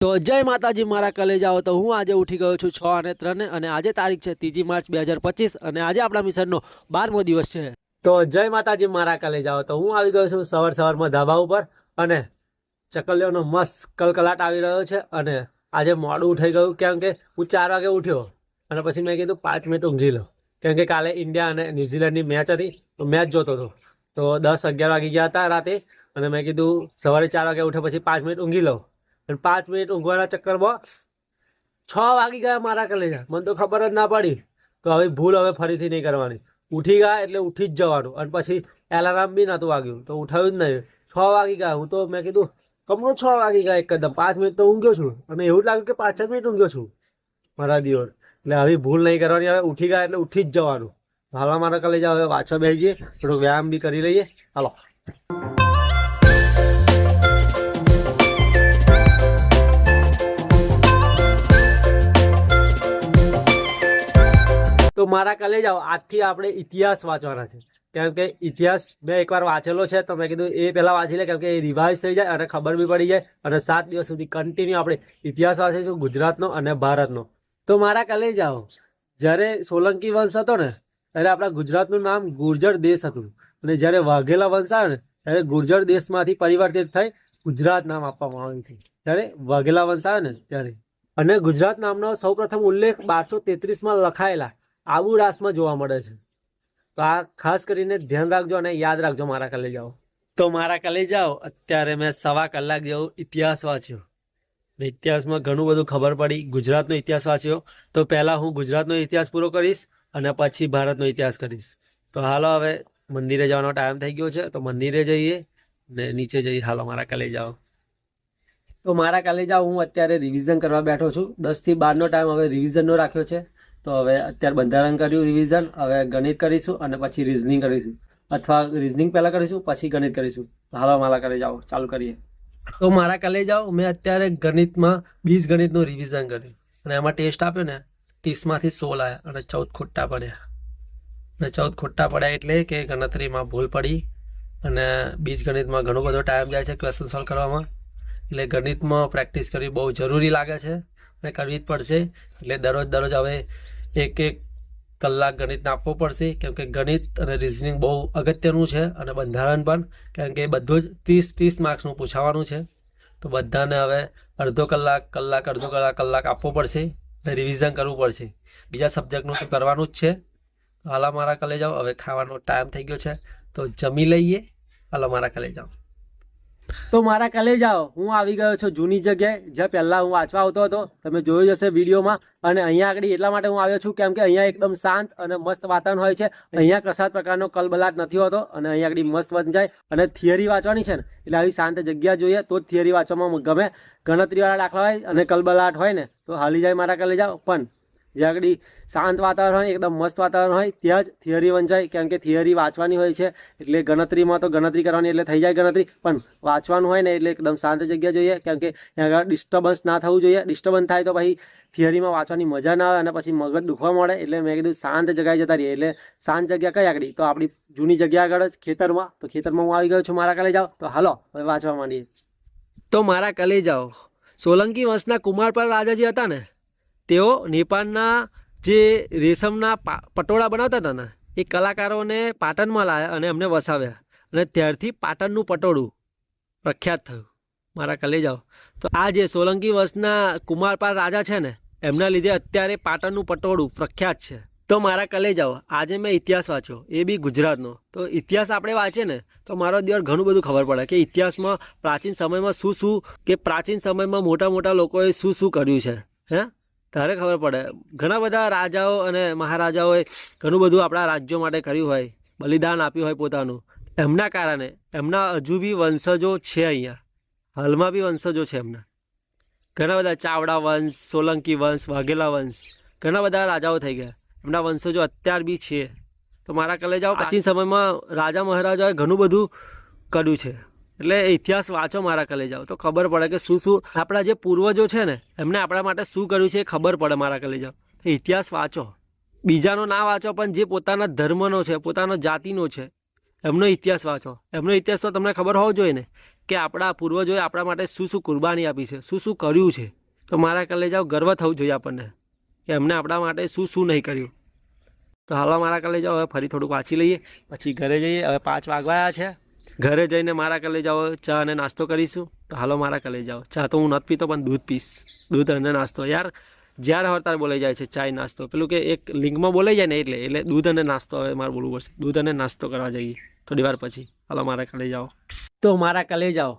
તો જય માતાજી, મારા કલેજાઓ. તો હું આજે ઉઠી ગયો છું છ અને ત્રણે અને આજે તારીખ છે ત્રીજી માર્ચ બે હજાર પચીસ અને આજે આપણા મિશનનો બારમો દિવસ છે. તો જય માતાજી, મારા કલેજાઓ. તો હું આવી ગયો છું સવાર સવારમાં ધાબા ઉપર અને ચકલીઓનો મસ્ત કલકલાટ આવી રહ્યો છે અને આજે મોડું ઉઠાઈ ગયું કેમ કે હું ચાર વાગે ઉઠ્યો અને પછી મેં કીધું પાંચ મિનિટ ઊંઘી લો કેમ કે કાલે ઇન્ડિયા અને ન્યુઝીલેન્ડની મેચ હતી, તો મેચ જોતો હતો. તો દસ અગિયાર વાગી ગયા હતા રાતે અને મેં કીધું સવારે ચાર વાગે ઉઠ્યા પછી પાંચ મિનિટ ઊંઘી લઉં. અને પાંચ મિનિટ ઊંઘવાના ચક્કરમાં છ વાગી ગયા મારા કલેજા મને તો ખબર જ ના પડી તો હવે ભૂલ હવે ફરીથી નહીં કરવાની. ઉઠી ગયા એટલે ઉઠી જ જવાનું. અને પછી એલાર્મ બી નહોતું વાગ્યું. તો ઉઠાવ્યું જ નહીં. છ વાગી ગયા. હું તો મેં કીધું, કમરો છ વાગી ગયા એકદમ પાંચ મિનિટ તો ઊંઘ્યો છું. અને એવું લાગ્યું કે પાંચ જ મિનિટ ઊંઘ્યો છું. મારા દિવસ એટલે હવે ભૂલ નહીં કરવાની. હવે ઉઠી ગયા એટલે ઉઠી જ જવાનું. હાલમાં મારા કલેજા હવે પાછળ બેસીએ. જઈએ થોડો વ્યાયામ બી કરી લઈએ. હાલો. મારા કલે જાઓ આજથી આપણે ઇતિહાસ વાંચવાના છે. કેમ કે ઇતિહાસ મેં એકવાર વાંચેલો છે તો મેં કીધું એ પહેલાં વાંચી લે, કેમ કે એ રિવાઇઝ થઈ જાય અને ખબર બી પડી જાય અને સાત દિવસ સુધી કન્ટિન્યુ આપણે ઇતિહાસ વાંચીશું, ગુજરાતનો અને ભારતનો. તો મારા કલે જાઓ જ્યારે સોલંકી વંશ હતો ને, ત્યારે આપણા ગુજરાતનું નામ ગુર્જર દેશ હતું. અને જ્યારે વાઘેલા વંશ આવે ને, ત્યારે ગુર્જર દેશમાંથી પરિવર્તિત થઈ ગુજરાત નામ આપવામાં આવ્યું છે. ત્યારે વાઘેલા વંશ આવે ને, ત્યારે. અને ગુજરાત નામનો સૌપ્રથમ ઉલ્લેખ બારસો તેત્રીસમાં લખાયેલા આબુ રાસમાં જોવા મળે છે. તો આ ખાસ કરીને ધ્યાન રાખજો અને યાદ રાખજો મારા કલે જાઓ. તો મારા કલે જાઓ. અત્યારે મેં સવા કલાક જેવો ઇતિહાસ વાંચ્યો. ને ઇતિહાસમાં ઘણું બધું ખબર પડી. ગુજરાતનો ઇતિહાસ વાંચ્યો. તો પહેલાં હું ગુજરાતનો ઇતિહાસ પૂરો કરીશ અને પછી ભારતનો ઇતિહાસ કરીશ. તો હાલો હવે મંદિરે જવાનો ટાઈમ થઈ ગયો છે. તો મંદિરે જઈએ ને નીચે જઈએ. હાલો મારા કલે જાઓ. તો મારા કાલે જાઓ. હું અત્યારે રિવિઝન કરવા બેઠો છું. દસથી બારનો ટાઈમ હવે રિવિઝનનો રાખ્યો છે. તો હવે અત્યારે બંધારણ કર્યું રિવિઝન હવે ગણિત કરીશું અને પછી રિઝનિંગ કરીશું. અથવા રિઝનિંગ પહેલાં કરીશું, પછી ગણિત કરીશું. હાલો મારા કાલે જાઓ, ચાલુ કરીએ. તો મારા કાલે જાઓ, મેં અત્યારે ગણિતમાં બીજ ગણિતનું રિવિઝન કર્યું. અને એમાં ટેસ્ટ આપ્યો ને, ત્રીસમાંથી સોળ આવ્યા અને ચૌદ ખોટા પડ્યા. અને ચૌદ ખોટા પડ્યા એટલે કે ગણતરીમાં ભૂલ પડી અને બીજ ગણિતમાં ઘણો બધો ટાઈમ જાય છે ક્વેશ્ચન સોલ્વ કરવામાં. એટલે ગણિતમાં પ્રેક્ટિસ કરવી બહુ જરૂરી લાગે છે. અને કરવી જ પડશે. એટલે દરરોજ દરરોજ હવે એક એક કલાક ગણિત આપવો પડશે. કેમ કે ગણિત અને રિઝનિંગ બહુ અગત્યનું છે અને બંધારણ પણ. કારણ કે બધું જ ત્રીસ ત્રીસ માર્ક્સનું પૂછાવાનું છે. તો બધાને હવે અડધો કલાક કલાક, અડધો કલાક કલાક આપવો પડશે અને રિવિઝન કરવું પડશે. બીજા સબ્જેક્ટનું તો કરવાનું જ છે. હાલા મારા કલે જાઓ. હવે ખાવાનો ટાઈમ થઈ ગયો છે. તો જમી લઈએ. હાલા મારા કલે જાઓ. તો મારા કલે જાઓ હું આવી ગયો છું જૂની જગ્યાએ. જ્યાં પહેલાં હું વાંચવા આવતો હતો, તમે જોયું જશે વિડીયોમાં. અને અહીંયા આગળ એટલા માટે હું આવ્યો છું, કેમ કે અહીંયા એકદમ શાંત અને મસ્ત વાતાવરણ હોય છે. અહીંયા કસાદ પ્રકારનો કલબલાટ નથી હોતો અને અહીંયા આગળ મસ્ત વંચાય અને થિયરી વાંચવાની છે ને, એટલે આવી શાંત જગ્યા જોઈએ, તો જ થિયરી વાંચવામાં ગમે. ગણતરીવાળા દાખલા હોય અને કલબલાટ હોય ને, તો હાલી જાય મારા કલે જાઓ પણ જ્યાં આગળ શાંત વાતાવરણ હોય, એકદમ મસ્ત વાતાવરણ હોય, ત્યાં જ થિયરી વંચાય કેમ કે થિયરી વાંચવાની હોય છે, એટલે ગણતરીમાં તો ગણતરી કરવાની, એટલે થઈ જાય ગણતરી. પણ વાંચવાનું હોય ને, એટલે એકદમ શાંત જગ્યા જોઈએ. કેમ કે ત્યાં આગળ ડિસ્ટર્બન્સ ના થવું જોઈએ. ડિસ્ટર્બન્સ થાય તો પછી થિયરીમાં વાંચવાની મજા ના આવે અને પછી મગજ દુખવા મળે. એટલે મેં કીધું શાંત જગ્યાએ જતા રહીએ. એટલે શાંત જગ્યા કઈ આગળ? તો આપણી જૂની જગ્યા આગળ જ ખેતરમાં. તો ખેતરમાં હું આવી ગયો છું મારા કાલે જાઓ તો હાલો, હવે વાંચવા માંડીએ. તો મારા કલે જાઓ સોલંકી વંશના કુમાર પર રાજાજી હતા ને? તેઓ નેપાળના જે રેશમના પટોળા બનાવતા હતા ને, એ કલાકારોને પાટણમાં લાવ્યા અને એમને વસાવ્યા. અને ત્યારથી પાટણનું પટોળું પ્રખ્યાત થયું. મારા કલે જાઓ. તો આ જે સોલંકી વંશના કુમારપાલ રાજા છે ને, એમના લીધે અત્યારે પાટણનું પટોળું પ્રખ્યાત છે. તો મારા કલે જાઓ. આજે મેં ઇતિહાસ વાંચ્યો. એ બી ગુજરાતનો. તો ઇતિહાસ આપણે વાંચીએ ને, તો મારો દિવસ ઘણું બધું ખબર પડે કે ઇતિહાસમાં પ્રાચીન સમયમાં શું શું, કે પ્રાચીન સમયમાં મોટા મોટા લોકોએ શું શું કર્યું છે. હે? તારે ખબર પડે. ઘણા બધા રાજાઓ અને મહારાજાઓએ ઘણું બધું આપણા રાજ્યો માટે કર્યું હોય બલિદાન આપ્યું હોય પોતાનું. એમના કારણે એમના હજુ બી વંશજો છે અહીંયા. હાલમાં બી વંશજો છે એમના. ઘણા બધા ચાવડા વંશ સોલંકી વંશ વાઘેલા વંશ ઘણા બધા રાજાઓ થઈ ગયા. એમના વંશજો અત્યાર બી છે. તો મારા કલે જાઓ પ્રાચીન સમયમાં રાજા મહારાજાએ ઘણું બધું કર્યું છે. એટલે ઇતિહાસ વાંચો મારા કલે જાઓ તો ખબર પડે કે શું શું આપણા જે પૂર્વજો છે ને, એમને આપણા માટે શું કર્યું છે એ ખબર પડે મારા કલે જાઓ તો ઇતિહાસ વાંચો. બીજાનો ના વાંચો, પણ જે પોતાના ધર્મનો છે, પોતાનો જાતિનો છે, એમનો ઇતિહાસ વાંચો. એમનો ઇતિહાસ તો તમને ખબર હોવો જોઈએ ને, કે આપણા પૂર્વજોએ આપણા માટે શું શું કુરબાની આપી છે, શું શું કર્યું છે. તો મારા કલેજાઓ ગર્વ થવું જોઈએ આપણને, કે એમને આપણા માટે શું શું નહીં કર્યું. તો હાલો મારા કલેજાઓ, હવે ફરી થોડુંક વાંચી લઈએ. પછી ઘરે જઈએ. હવે પાંચ વાગવાયા છે. ઘરે જઈને મારા કલેજાઓ ચા અને નાસ્તો કરીશું. તો હાલો મારા કલેજાઓ ચા તો હું નથી પીતો, પણ દૂધ પીશ. દૂધ અને નાસ્તો. યાર, જ્યારે હવે ત્યારે બોલાઈ જાય છે ચાય નાસ્તો. પેલું કે એક લિંકમાં બોલાઈ જાય ને એટલે એટલે દૂધ અને નાસ્તો હવે મારે બોલવું પડશે. દૂધ અને નાસ્તો કરવા જઈએ, થોડી વાર પછી. હાલો મારા કલે જાઓ. તો મારા કલે જાઓ.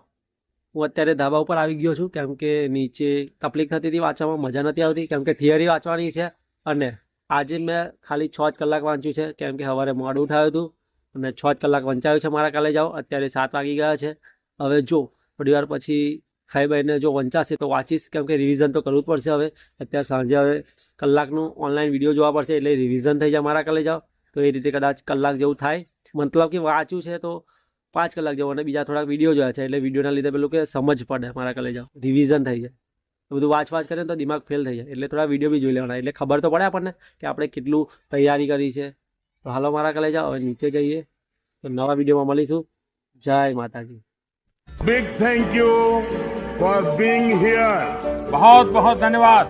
હું અત્યારે ધાબા ઉપર આવી ગયો છું, કેમ કે નીચે તકલીફ થતી હતી, વાંચવામાં મજા નથી આવતી, કેમ કે થિયરી વાંચવાની છે. અને આજે મેં ખાલી છ જ કલાક વાંચ્યું છે, કેમ કે સવારે મોડું ઉઠાવ્યું હતું. અને છ જ કલાક વંચાયું છે મારા કાલે જાઓ. અત્યારે સાત વાગી ગયા છે. હવે જો, થોડી વાર પછી ખાઈ બાઈને જો વંચાશે તો વાંચીશ. કેમ કે રિવિઝન તો કરવું જ પડશે હવે. અત્યારે સાંજે હવે કલાકનું ઓનલાઈન વીડિયો જોવા પડશે એટલે રિવિઝન થઈ જાય મારા કાલે જાઓ. તો એ રીતે કદાચ કલાક જેવું થાય. મતલબ કે વાંચ્યું છે તો પાંચ કલાક જેવું અને બીજા થોડાક વીડિયો જોયા છે. એટલે વિડીયોના લીધે પેલું કે સમજ પડે મારા કાલે જાઓ. રિવિઝન થઈ જાય. તો બધું વાંચ વાંચ કરે તો દિમાગ ફેલ થઈ જાય. એટલે થોડા વીડિયો બી જોઈ લેવાના. એટલે ખબર તો પડે આપણને કે આપણે કેટલું તૈયારી કરી છે. તો હાલો મારા કાલે જાઓ હવે નીચે જઈએ તો નવા વિડીયોમાં મળીશું જય માતાજી Big thank you for being here. बहुत बहुत धन्यवाद